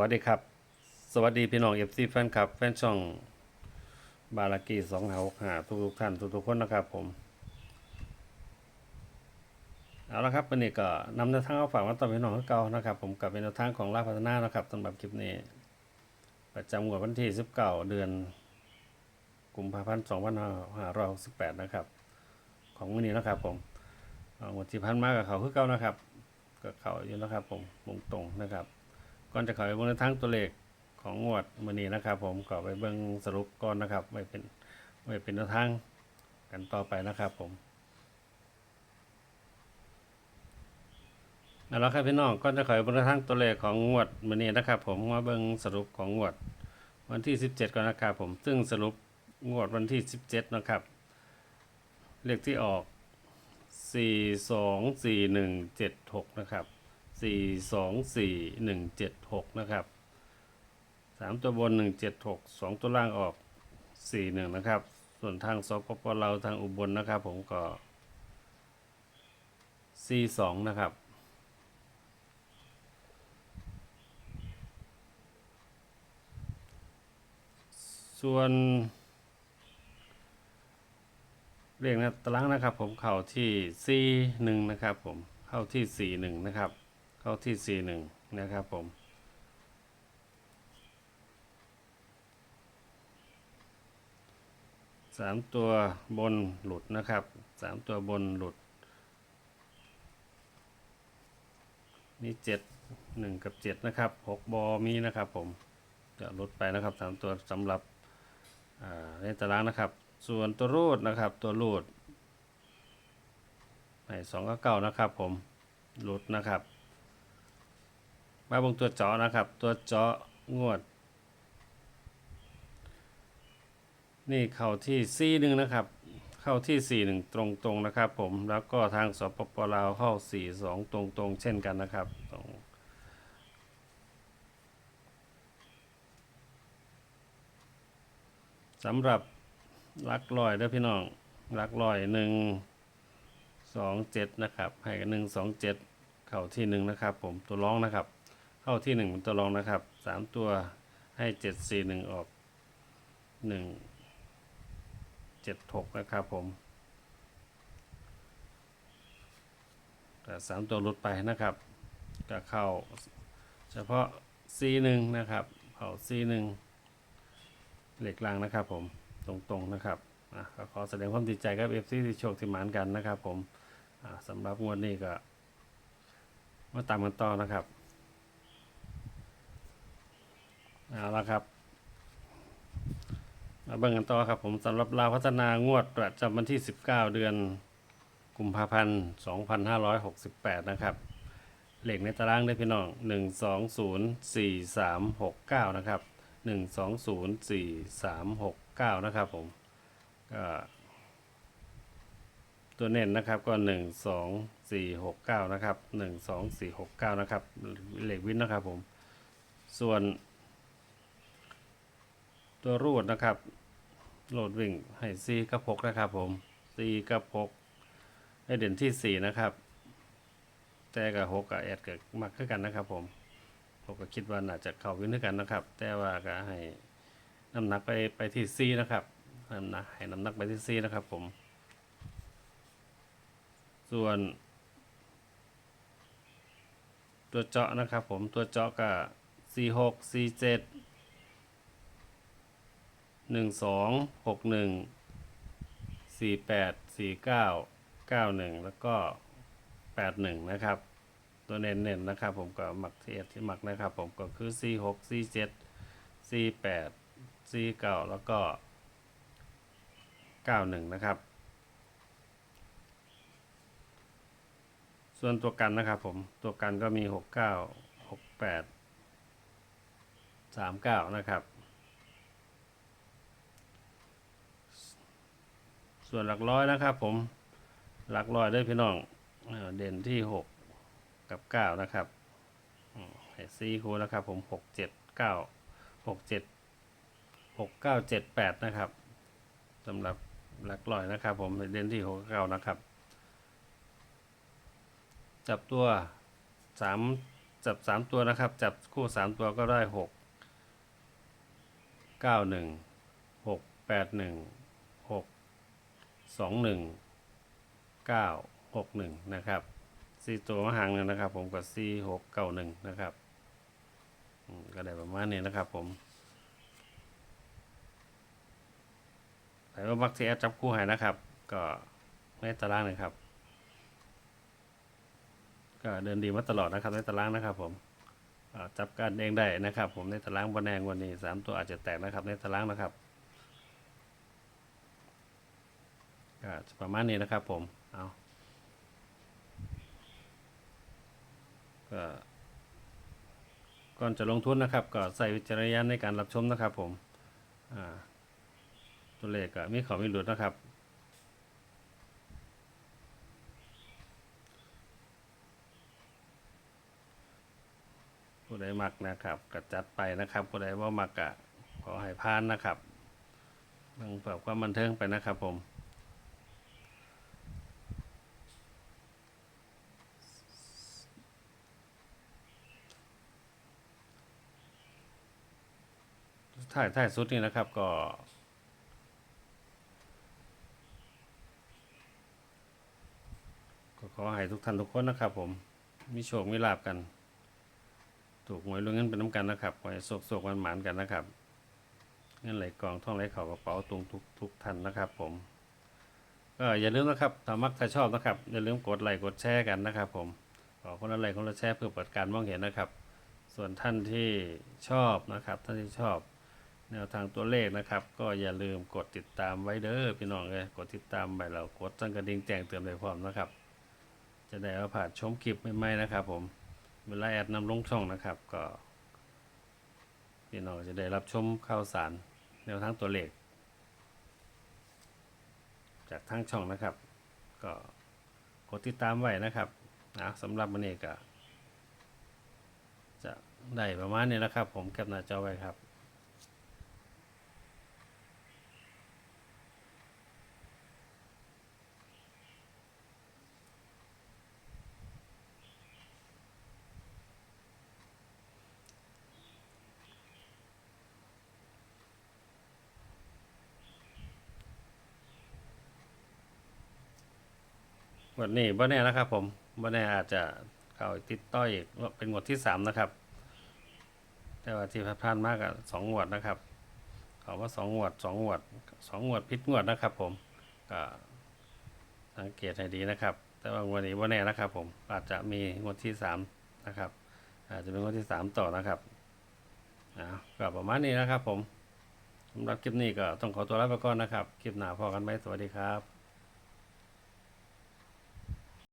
วัสดีครับ สวัสดีพี่น้องเอฟซีแฟนคลับ แฟนช่องบารากีสองหาหกหาทุกทุกท่านทุกๆคนนะครับผม เอาละครับวันนี้ก็นำแนวทางเอาฝากมาต่อพี่น้องเก่านะครับ ผมกับเป็นแนวทางของลาพัฒนานะครับสำหรับคลิปนี้ ประจำวันที่19เก้าเดือนกุมภาพันธ์2568นห้าร้อยหกสิบแปดนะครับ ของวันนี้นะครับผมเอางวดที่พันมากกับเขาคือเก่านะครับ ก็เขาอยู่นะครับผมวงตรงนะครับ ก่อนจะเข้าไปเบิ่งในทางตัวเลขของงวดมื้อนี้นะครับ ผมก็ไปเบิ่งสรุปก่อนนะครับไว้เป็นไว้เป็นแนวทางกันต่อไปนะครับ ผมเอาละครับพี่น้องก่อนจะเข้าไปเบิ่งในทางตัวเลขของงวดมื้อนี้นะครับ ผมมาเบิ่งสรุปของงวด วันที่ 17ก่อนนะครับผมซึ่งสรุปงวดวันที่ 17 นะครับ เลขที่ออก 424176 นะครับ สี่สองสี่หนึ่งเจ็ดหกนะครับสามตัวบนหนึ่งเจ็ดหกสองตัวล่างออกสี่หนึ่งนะครับ ส่วนทางสปปเราทางอุบลนนะครับ ผมก็สี่สองนะครับส่วนเรียกนะตารางนะครับผมเข่าที่สี่หนึ่งนะครับผมเข้าที่สี่หนึ่งนะครับ เข้าที่สี่หนึ่งนะครับผมสามตัวบนหลุดนะครับสามตัวบนหลุด มีเจ็ดหนึ่งกับเจ็ดนะครับหกบอมีนะครับผมจะลดไปนะครับสามตัวสำหรับอ่าในตารางนะครับ ส่วนตัวรูดนะครับตัวรูดในสองก็เก้านะครับผมหลุดนะครับ มาบงตัวเจาะนะครับ ตัวเจาะงวด นี่เข้าที่4 1นะครับ เข้าที่4 1ตรงตรงๆนะครับ ผมแล้วก็ทางสปปลาวเข้า4 2ตรงตรงๆ เช่นกันนะครับตรงสำหรับลักลอยเด้อพี่น้องลักลอยหนึ่งสองเจ็ดนะครับ ให้กันหนึ่งสองเจ็ดเข้าที่หนึ่งนะครับ ผมตัวร้องนะครับ เข้าที่หนึ่งเป็นตัวรองนะครับสามตัวให้เจ็ดสี่หนึ่งออกหนึ่งเจ็ดหกนะครับผมแต่สามตัวลดไปนะครับก็เข้าเฉพาะซีหนึ่งนะครับเข้าซีหนึ่งเหล็กลางนะครับผมตรงๆนะครับอะก็ขอแสดงความดีใจกับเอฟซีที่โชคที่หมานกันนะครับผมสำหรับงวดนี้ก็มาตามกันต่อนะครับ เอาละครับ มาเบิ่งกันต่อครับผมสำหรับลาวพัฒนางวดประจำวันที่ 19 เดือนกุมภาพันธ์2568 นะครับเหล็กในตารางได้พี่น้อง 1204369นะครับ 1204369นะครับผมก็ตัวเน้นนะครับก็ 12469 นะครับ 12469 นะครับเหล็กวินนะครับผม ส่วน ตัวรูดนะครับโหลดวิ่งให้ซีกับพกนะครับผมซีกับพกให้เด่นที่สี่นะครับ แต่กับหกกับแอดกับมักขึ้นกันนะครับ ผมผมก็คิดว่าน่าจะเข้าวินด้วยกันนะครับ แต่ว่าก็ให้น้ำหนักไปไปที่ซีนะครับน้ำหนักให้น้ำหนักไปที่ซีนะครับ ผม ส่วน ตัวเจาะนะครับ ผมตัวเจาะกับซีหกซีเจ็ด หนึ่งสองหกหนึ่งสี่แปดสี่เก้าเก้าหนึ่งแล้วก็แปดหนึ่งนะครับ ตัวเน้นๆนะครับ ผมก็หมักเทียที่หมักนะครับ ผมก็คือสี่หกสี่เจ็ดสี่แปดสี่เก้าแล้วก็เก้าหนึ่งนะครับ ส่วนตัวกันนะครับ ผมตัวกันก็มีหกเก้าหกแปดสามเก้านะครับ ส่วนหลักร้อยนะครับผมหลักร้อยด้วยพี่น้องเด่นที่หกกับเก้านะครับซีคูแนะครับผมหกเจ็ดเก้าหกเจ็ดหกเก้าเจ็ดแปดนะครับสำหรับหลักร้อยนะครับผมเด่นที่หกเก้านะครับ จับตัวสามจับสามตัวนะครับ จับคู่สามตัวก็ได้หกเก้าหนึ่งหกแปดหนึ่ง 21961 นะครับ4ตัวมาหางนึงนะครับ ผมกับ4691 นะครับก็ได้ประมาณนี้นะครับผมแต่ว่ามักซีแอดจับคู่ให้นะครับ ก็ในตารางนะครับ ก็เดินดีมาตลอดนะครับในตารางนะครับผมจับการเองได้นะครับ ผมในตารางบอลแดงวันนี้ 3 ตัวอาจจะแตกนะครับในตารางนะครับ ก็ประมาณนี้นะครับผมเอาก็ก่อนจะลงทุนนะครับ ก็ใส่วิจารณญาณในการรับชมนะครับ ผมอ่าตัวเลขก็มีเขามีหลุดนะครับผู้ใดมักนะครับก็จัดไปนะครับผู้ใดว่ามักก็ขอให้พานนะครับบิ่งเพื่อความบันเทิงไปนะครับผม ถ่ายถ่ายสุดนี่นะครับก็ก็ขอให้ทุกท่านทุกคนนะครับผม มีโชค มีลาบกัน ถูกหวยรวยเงินเป็นน้ำกันนะครับขอให้โศกโศกมันหมานกันนะครับ เงินไหลกองท่องไหลเข่ากระเป๋าตรงทุกทุกท่านนะครับ ผม ก็อย่าลืมนะครับถ้ามักถ้าชอบนะครับ อย่าลืมกดไลค์กดแชร์กันนะครับ ผม ขอคนละไลค์คนละแชร์เพื่อเปิดการมองเห็นนะครับ ส่วนท่านที่ชอบนะครับ ท่านที่ชอบ แนวทางตัวเลขนะครับ ก็อย่าลืมกดติดตามไว้เด้อพี่น้องเลยกดติดตามไปแล้วกดสั่นกระดิ่งแจ้งเตือนไปพร้อมนะครับ จะได้เอาผ่านชมคลิปใหม่ๆนะครับ ผมเวลาแอดนำลงช่องนะครับก็ พี่น้องจะได้รับชมข่าวสาร แนวทางตัวเลข จากทางช่องนะครับ ก็กดติดตามไว้นะครับนะสำหรับวันนี้ก็จะได้ประมาณนี้นะครับ ผมแคปหน้าจอไว้ครับ วันนี้บ่แน่นะครับ ผมบ่แน่อาจจะเข้าติดต่ออีกเป็นงวดที่สามนะครับ แต่ว่าที่ผ่านๆมากอะสองงวดนะครับเขาว่าสองงวดสองงวดสองงวดพิษงวดนะครับ ผมก็สังเกตให้ดีนะครับ แต่ว่างวันนี้บ่แน่นะครับ ผมอาจจะมีงวดที่สามนะครับ อาจจะเป็นงวดที่สามต่อนะครับอ่าก็ประมาณนี้นะครับ ผมสำหรับคลิปนี้ก็ต้องขอตัวลาไปก่อนนะครับ คลิปหน้าพอกันไหมสวัสดีครับ